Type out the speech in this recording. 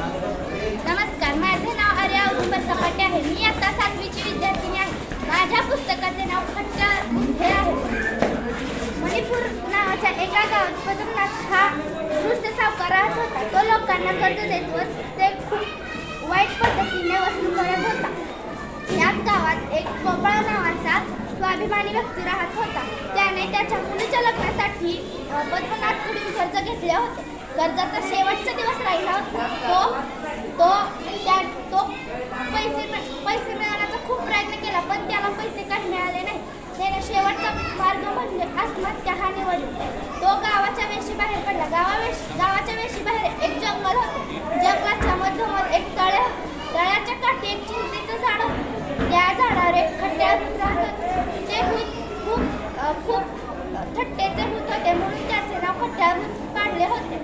नमस्कार माझे नाव आर्या औदुंबर सपाटे आहे. मी आता सातवीची विद्यार्थिनी आहे. माझ्या पुस्तकाचे नाव खट्टर हे आहे. मणिपूर नावाच्या एका गावात पद्मनाथ हा दृष्ट सावकार राहत होता. तो लोकांना कर्ज देत व ते खूप वाईट पद्धतीने वसूल करत होता. याच गावात एक पोपळा नावाचा स्वाभिमानी व्यक्ती राहत होता. त्याने त्याच्या मुलीच्या लग्नासाठी अ, कर्ज घेतले होते. कर्जाचा शेवटचा राहिला तो तो त्या तो पैसे पैसे मिळवण्याचा खूप प्रयत्न केला पण त्याला पैसे काही मिळाले नाही. त्याने शेवटचा मार्ग म्हणजे आत्महत्या हा निवडला तो गावाच्या वेशी बाहेर पडला. गावावेश गावाच्या वेशी बाहेर एक जंगल होतं. जंगलाच्या मधोमध एक तळे तळ्याच्या काठी एक चिंचेचं झाड त्या झाडावर एक खट्ट्या राहत ते खूप खूप थट्टेचे भूत होते म्हणून त्याचे नाव खट्ट्या भूत काढले होते.